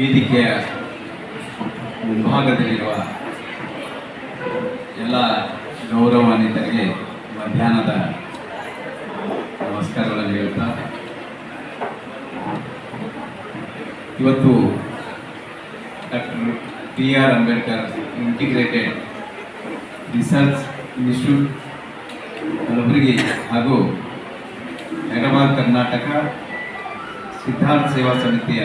ವೇದಿಕೆಯ ಮುಂಭಾಗದಲ್ಲಿರುವ ಎಲ್ಲ ಗೌರವಾನ್ವಿತರಿಗೆ ಮಧ್ಯಾಹ್ನದ ನಮಸ್ಕಾರಗಳನ್ನು ಹೇಳ್ತಾ, ಇವತ್ತು doctor T R Ambedkar integrated research institute Kalaburagi ಹಾಗೂ ಹೈದರಾಬಾದ್, ಕರ್ನಾಟಕ ಸಿದ್ಧಾರ್ಥ ಸೇವಾ ಸಮಿತಿಯ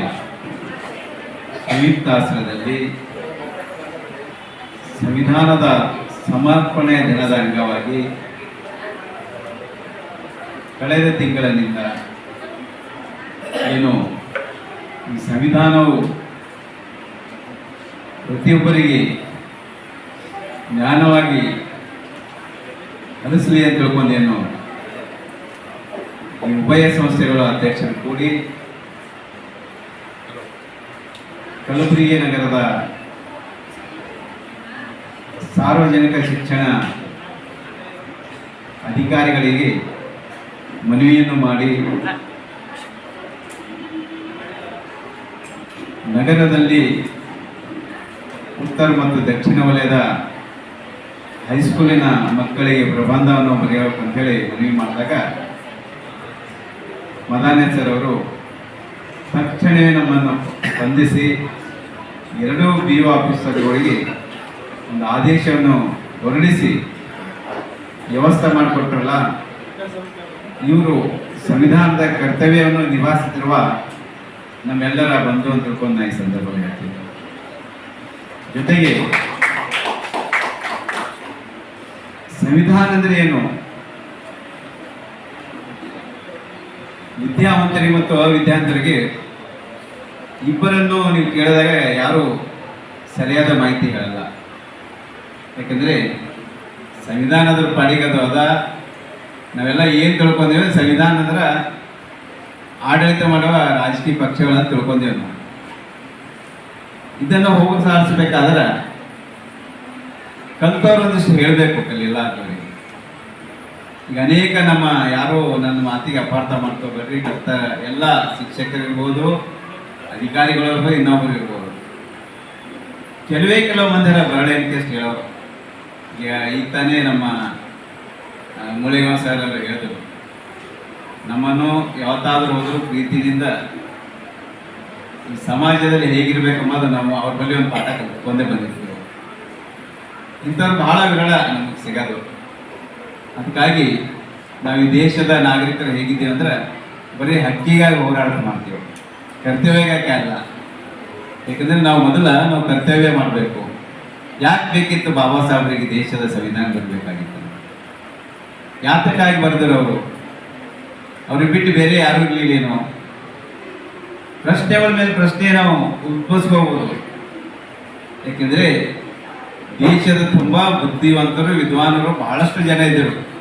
ಸಂಯುಕ್ತಾಶ್ರಯದಲ್ಲಿ ಸಂವಿಧಾನದ ಸಮರ್ಪಣೆ ದಿನದ ಅಂಗವಾಗಿ ಕಳೆದ ತಿಂಗಳಿನಿಂದ ಏನು ಈ ಸಂವಿಧಾನವು ಪ್ರತಿಯೊಬ್ಬರಿಗೆ ಜ್ಞಾನವಾಗಿ ಅನಿಸಲಿ ಅಂತ ತಿಳ್ಕೊಂಡೇನು ಉಭಯ ಸಂಸ್ಥೆಗಳ ಅಧ್ಯಕ್ಷರು ಕೂಡಿ ಕಲಬುರಗಿ ನಗರದ ಸಾರ್ವಜನಿಕ ಶಿಕ್ಷಣ ಅಧಿಕಾರಿಗಳಿಗೆ ಮನವಿಯನ್ನು ಮಾಡಿ ನಗರದಲ್ಲಿ ಉತ್ತರ ಮತ್ತು ದಕ್ಷಿಣ ವಲಯದ ಹೈಸ್ಕೂಲಿನ ಮಕ್ಕಳಿಗೆ ಪ್ರಬಂಧವನ್ನು ಬರೆಯಬೇಕು ಅಂತೇಳಿ ಮನವಿ ಮಾಡಿದಾಗ ಮದಾನೇ ಸರ್ ಅವರು ತಕ್ಷಣವೇ ನಮ್ಮನ್ನು ಸ್ಪಂದಿಸಿ ಎರಡೂ ಬಿ ಒ ಆಫೀಸರ್ಗಳಿಗೆ ಒಂದು ಆದೇಶವನ್ನು ಹೊರಡಿಸಿ ವ್ಯವಸ್ಥೆ ಮಾಡಿಕೊಟ್ರಲ್ಲ, ಇವರು ಸಂವಿಧಾನದ ಕರ್ತವ್ಯವನ್ನು ನಿಭಾಯಿಸುತ್ತಿರುವ ನಮ್ಮೆಲ್ಲರ ಬಂಧು ಅಂತ ತಿಳ್ಕೊಂಡು ಈ ಸಂದರ್ಭದಲ್ಲಿ ಹೇಳ್ತೀನಿ. ಜೊತೆಗೆ ಸಂವಿಧಾನ ಅಂದರೆ ಏನು ವಿದ್ಯಾವಂತರಿಗೆ ಮತ್ತು ಅವಿದ್ಯಾವಂತರಿಗೆ ಇಬ್ಬರನ್ನು ನೀವು ಕೇಳಿದಾಗ ಯಾರು ಸರಿಯಾದ ಮಾಹಿತಿ ಹೇಳಲ್ಲ. ಯಾಕಂದ್ರೆ ಸಂವಿಧಾನದ ಪಾಡಿಗದು ನಾವೆಲ್ಲ ಏನು ತಿಳ್ಕೊಂಡೇವೆ ಸಂವಿಧಾನ ಅಂದ್ರೆ ಆಡಳಿತ ಮಾಡುವ ರಾಜಕೀಯ ಪಕ್ಷಗಳನ್ನ ತಿಳ್ಕೊಂಡೇವೆ ನಾವು. ಇದನ್ನು ಹೋಗಿ ಸಾಧಿಸಬೇಕಾದ್ರೆ ಕಲ್ತವ್ರು ಒಂದಿಷ್ಟು ಹೇಳಬೇಕು ಕಲಿಲ್ಲ ಅಂತವ್ರಿಗೆ ಈಗ ಅನೇಕ ನಮ್ಮ ಯಾರು ನನ್ನ ಮಾತಿಗೆ ಅಪಾರ್ಥ ಮಾಡ್ಕೋಬೇಡ್ರಿ ಕಲ್ತ ಎಲ್ಲ ಶಿಕ್ಷಕರಿರ್ಬೋದು ಅಧಿಕಾರಿಗಳಿರ್ಬೋದು ಇನ್ನೊಬ್ಬರು ಇರ್ಬೋದು. ಕೆಲವೇ ಕೆಲವು ಮಂದಿರ ಬರಳೆ ಅಂತ ಹೇಳೋರು. ಈಗ ತಾನೇ ನಮ್ಮ ಮುಳಿಗಾಂವ್ ಸರ್ ಅವರು ಹೇಳಿದ್ರು ನಮ್ಮನ್ನು ಯಾವತ್ತಾದರೂ ಹೋದರೂ ಪ್ರೀತಿಯಿಂದ ಈ ಸಮಾಜದಲ್ಲಿ ಹೇಗಿರ್ಬೇಕು ಅನ್ನೋದು ನಾವು ಅವ್ರ ಬಳಿ ಒಂದು ಪಾಠ ಕಲ್ತ್ಕೊಂಡೇ ಬಂದಿದ್ದೀವಿ ಇಂಥವ್ರು ಬಹಳ ವಿರಳ ನಮಗೆ ಸಿಗೋದು. ಅದಕ್ಕಾಗಿ ನಾವು ಈ ದೇಶದ ನಾಗರಿಕರು ಹೇಗಿದ್ದೀವಿ ಅಂದ್ರೆ ಬರೀ ಹಕ್ಕಿಗಾಗಿ ಹೋರಾಟ ಮಾಡ್ತೀವಿ. ಕರ್ತವ್ಯಕ್ಕೆ ಅಲ್ಲ. ಯಾಕಂದ್ರೆ ನಾವು ಮೊದಲ ನಾವು ಕರ್ತವ್ಯ ಮಾಡಬೇಕು. ಯಾಕೆ ಬೇಕಿತ್ತು ಬಾಬಾ ಸಾಹೇಬರಿಗೆ ದೇಶದ ಸಂವಿಧಾನ ಬರಬೇಕಾಗಿತ್ತು ಯಾತಕ್ಕಾಗಿ ಬರೆದರು ಅವರು? ಅವ್ರಿಗೆ ಬಿಟ್ಟು ಬೇರೆ ಯಾರು ಇರಲಿಲ್ಲೇನೋ ಪ್ರಶ್ನೆಗಳ ಮೇಲೆ ಪ್ರಶ್ನೆ ನಾವು ಉದ್ಭವಿಸ್ಕೋಬಹುದು ಯಾಕೆಂದ್ರೆ ದೇಶದ ತುಂಬಾ ಬುದ್ಧಿವಂತರು, ವಿದ್ವಾನರು ಬಹಳಷ್ಟು ಜನ ಇದ್ದರು.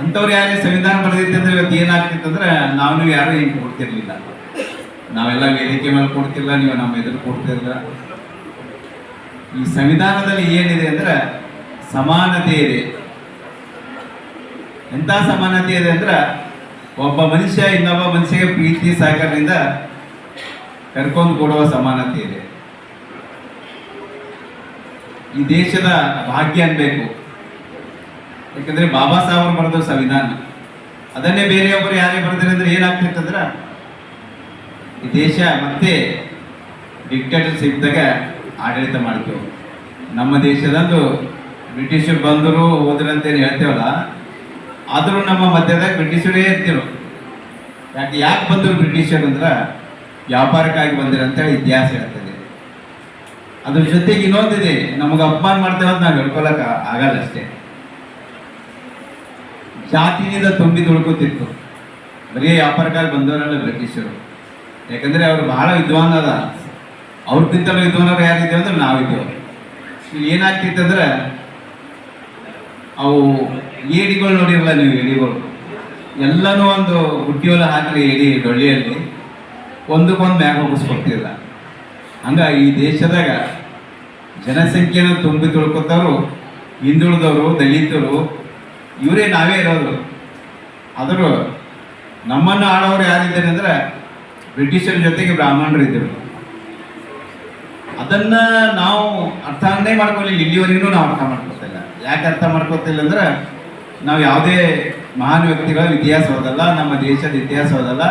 ಅಂಥವ್ರು ಯಾರೇ ಸಂವಿಧಾನ ಬರೆದಿತ್ತಂದ್ರೆ ಇವತ್ತು ಏನಾಗ್ತಿತ್ತಂದ್ರೆ ನಾವು ನೀವು ಯಾರು ಏನು ಕೊಡ್ತಿರ್ಲಿಲ್ಲ. ನಾವೆಲ್ಲ ವೇದಿಕೆ ಮೇಲೆ ಕೊಡ್ತಿಲ್ಲ, ನೀವು ನಮ್ಮ ಎದುರು ಕೊಡ್ತಿರಲಿಲ್ಲ ಈ ಸಂವಿಧಾನದಲ್ಲಿ ಏನಿದೆ ಅಂದ್ರೆ ಸಮಾನತೆ ಇದೆ. ಎಂಥ ಸಮಾನತೆ ಇದೆ ಅಂದ್ರೆ ಒಬ್ಬ ಮನುಷ್ಯ ಇನ್ನೊಬ್ಬ ಮನುಷ್ಯಗೆ ಪ್ರೀತಿ, ಸಹಕಾರದಿಂದ ಕರ್ಕೊಂಡು ಕೊಡುವ ಸಮಾನತೆ ಇದೆ. ಈ ದೇಶದ ಭಾಗ್ಯ ಅನ್ಬೇಕು. ಯಾಕಂದ್ರೆ ಬಾಬಾ ಸಾಹೇಬ್ ಬರೆದ ಸಂವಿಧಾನ. ಅದನ್ನೇ ಬೇರೆಯೊಬ್ಬರು ಯಾರೇ ಬರೆದ್ರೆ ಅಂದ್ರೆ ಏನಾಗ್ತಿತ್ತಂದ್ರ ಈ ದೇಶ ಮತ್ತೆ ಡಿಕ್ಟೇಟರ್ಶಿಪ್ದಾಗ ಆಡಳಿತ ಮಾಡ್ತೇವೆ. ನಮ್ಮ ದೇಶದಂದು ಬ್ರಿಟಿಷರು ಬಂದರು ಹೋದ್ರಂತೇನು ಹೇಳ್ತೇವಲ್ಲ, ಆದರೂ ನಮ್ಮ ಮಧ್ಯದಾಗ ಬ್ರಿಟಿಷರೇ ಇರ್ತಿರು. ಯಾಕೆ ಯಾಕೆ ಬಂದರು ಬ್ರಿಟಿಷರು ಅಂದ್ರೆ ವ್ಯಾಪಾರಕ್ಕಾಗಿ ಬಂದಿರ ಅಂತೇಳಿ ಇತಿಹಾಸ ಹೇಳ್ತದೆ. ಅದ್ರ ಜೊತೆಗೆ ಇನ್ನೊಂದಿದೆ, ನಮಗೆ ಅಪಮಾನ ಮಾಡ್ತೇವೆ ಅಂತ ನಾವು ಹೇಳ್ಕೊಳಕ್ಕೆ ಆಗಲ್ಲ ಅಷ್ಟೇ. ಜಾತಿನಿಂದ ತುಂಬಿ ತುಳ್ಕೊತಿತ್ತು. ಬರೀ ವ್ಯಾಪಾರಕ್ಕಾಗಿ ಬಂದವರಲ್ಲ ಬ್ರಿಟಿಷರು. ಯಾಕಂದ್ರೆ ಅವರು ಬಹಳ ವಿದ್ವಾನ್ ಅದ. ಅವ್ರಿಗಿಂತಲೂ ವಿದ್ವಾನರು ಯಾರಿದ್ದೇವೆ ಅಂದ್ರೆ ನಾವಿದ್ದೇವೆ ಏನಾಗ್ತಿತ್ತಂದ್ರೆ ಅವು ಏಡಿಗಳು ನೋಡಿರಲ್ಲ ನೀವು ಏಡಿಗಳು. ಎಲ್ಲನೂ ಒಂದು ಹುಟ್ಟಿಯೊಲ ಹಾಕಿ ಏಡಿ ಡೊಳ್ಳಿಯಲ್ಲಿ ಒಂದಕ್ಕೊಂದು ಮ್ಯಾಗ ಹೋಗಿಸ್ಕೊಡ್ತಿಲ್ಲ ಹಂಗ ಈ ದೇಶದಾಗ ಜನಸಂಖ್ಯೆನ ತುಂಬಿ ತುಳ್ಕೊತಾರು ಹಿಂದುಳಿದವರು, ದಲಿತರು ಇವರೇ ನಾವೇ ಇರೋದು. ಆದರೂ ನಮ್ಮನ್ನು ಆಳೋರು ಯಾರಿದ್ದಾರೆ ಅಂದರೆ ಬ್ರಿಟಿಷರ ಜೊತೆಗೆ ಬ್ರಾಹ್ಮಣರು ಇದ್ದರು. ಅದನ್ನ ನಾವು ಅರ್ಥನೇ ಮಾಡ್ಕೊಳ್ಳಿಲ್ಲ ಇಲ್ಲಿವರೆಗೂ ನಾವು ಅರ್ಥ ಮಾಡ್ಕೊತಿಲ್ಲ. ಯಾಕೆ ಅರ್ಥ ಮಾಡ್ಕೊತಿಲ್ಲ ಅಂದ್ರೆ ನಾವು ಯಾವುದೇ ಮಹಾನ್ ವ್ಯಕ್ತಿಗಳ ಇತಿಹಾಸ ಓದಲ್ಲ, ನಮ್ಮ ದೇಶದ ಇತಿಹಾಸ ಓದಲ್ಲ.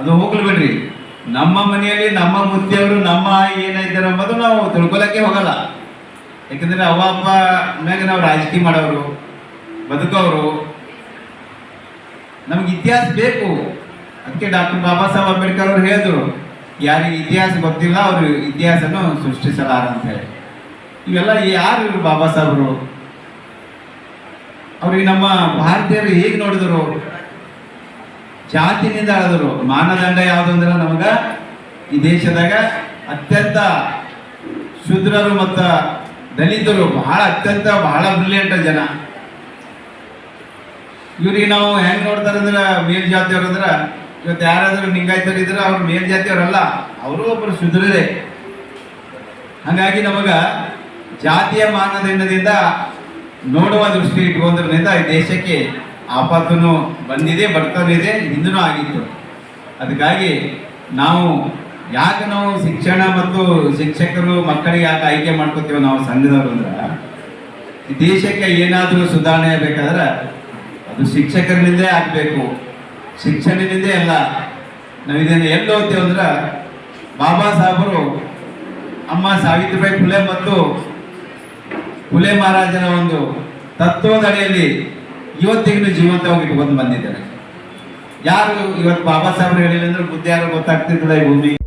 ಅದು ಹೋಗ್ಲಿಬಿಡ್ರಿ ನಮ್ಮ ಮನೆಯಲ್ಲಿ ನಮ್ಮ ಮುದ್ದೆಯವರು ನಮ್ಮ ಏನಿದ್ದಾರೆ ಎಂಬುದು ನಾವು ತಿಳ್ಕೊಳಕ್ಕೆ ಹೋಗಲ್ಲ. ಯಾಕಂದ್ರೆ ಅವ್ವ, ಅಪ್ಪ ಮ್ಯಾಗ ನಾವು ರಾಜಕೀಯ ಮಾಡೋರು. ಬದುಕೋರು ನಮ್ಗೆ ಇತಿಹಾಸ ಬೇಕು. ಅದಕ್ಕೆ ಡಾಕ್ಟರ್ ಬಾಬಾ ಸಾಹೇಬ್ ಅಂಬೇಡ್ಕರ್ ಅವರು ಹೇಳಿದ್ರು, ಯಾರಿಗೆ ಇತಿಹಾಸ ಗೊತ್ತಿಲ್ಲ, ಅವರು ಇತಿಹಾಸನ ಸೃಷ್ಟಿಸಲಾರ ಅಂತ ಹೇಳಿ. ಇವೆಲ್ಲ ಯಾರು ಇವರು ಬಾಬಾ ಸಾಹೇಬ್ರು? ಅವ್ರಿಗೆ ನಮ್ಮ ಭಾರತೀಯರು ಹೇಗೆ ನೋಡಿದ್ರು? ಜಾತಿನಿಂದ ಆಳಿದ್ರು ಮಾನದಂಡ ಯಾವುದು ಅಂದ್ರೆ ನಮಗ ಈ ದೇಶದಾಗ ಅತ್ಯಂತ ಶೂದ್ರರು ಮತ್ತು ದಲಿತರು ಬಹಳ ಅತ್ಯಂತ ಬಹಳ ಬ್ರಿಲಿಯಂಟ್ ಜನ. ಇವ್ರಿಗೆ ನಾವು ಹೆಂಗ್ ನೋಡ್ತಾರೆ ಅಂದ್ರೆ ಮೇಲ್ ಜಾತಿಯವ್ರು ಅಂದ್ರೆ, ಇವತ್ತು ಯಾರಾದ್ರೂ ಲಿಂಗಾಯತರು ಇದ್ರೆ ಅವ್ರು ಮೇಲ್ ಜಾತಿಯವರಲ್ಲ ಅವರು ಒಬ್ಬರು ಶುದ್ರರೇ. ಹಾಗಾಗಿ ನಮಗ ಜಾತಿಯ ಮಾನದಂಡದಿಂದ ನೋಡುವ ದೃಷ್ಟಿ ಇಟ್ಕೊಂಡ್ರಿಂದ ಈ ದೇಶಕ್ಕೆ ಆಪತ್ತು ಬಂದಿದೆ ಬರ್ತಾನೆ ಇದೆ ಹಿಂದೂ ಆಗಿತ್ತು. ಅದಕ್ಕಾಗಿ ನಾವು ಯಾಕೆ ನಾವು ಶಿಕ್ಷಣ ಮತ್ತು ಶಿಕ್ಷಕರು ಮಕ್ಕಳಿಗೆ ಯಾಕೆ ಆಯ್ಕೆ ಮಾಡ್ಕೋತೀವಿ ನಾವು ಸಂಘದವರು ಅಂದ್ರೆ ದೇಶಕ್ಕೆ ಏನಾದರೂ ಸುಧಾರಣೆ ಬೇಕಾದ್ರೆ ಅದು ಆಗಬೇಕು. ಶಿಕ್ಷಣದಿಂದೇ ಅಲ್ಲ. ನಾವು ಇದನ್ನು ಎಲ್ಲಿ ಓದ್ತೇವೆ ಅಂದ್ರೆ ಬಾಬಾ ಸಾಹೇಬರು ಅಮ್ಮ ಸಾವಿತ್ರಿಬಾಯಿ ಫುಲೆ ಮತ್ತು ಫುಲೆ ಮಹಾರಾಜನ ಒಂದು ತತ್ವದ ಅಡಿಯಲ್ಲಿ ಇವತ್ತಿಗೂ ಜೀವಂತವಾಗಿ ಬಂದು ಬಂದಿದ್ದಾರೆ. ಯಾರು ಇವತ್ತು ಬಾಬಾ ಸಾಹೇಬ್ರು ಹೇಳಿಲ್ಲ ಅಂದ್ರೆ ಬುದ್ಧಿ ಯಾರು ಗೊತ್ತಾಗ್ತಿದ್ದಿಲ್ಲ ಈ ಭೂಮಿ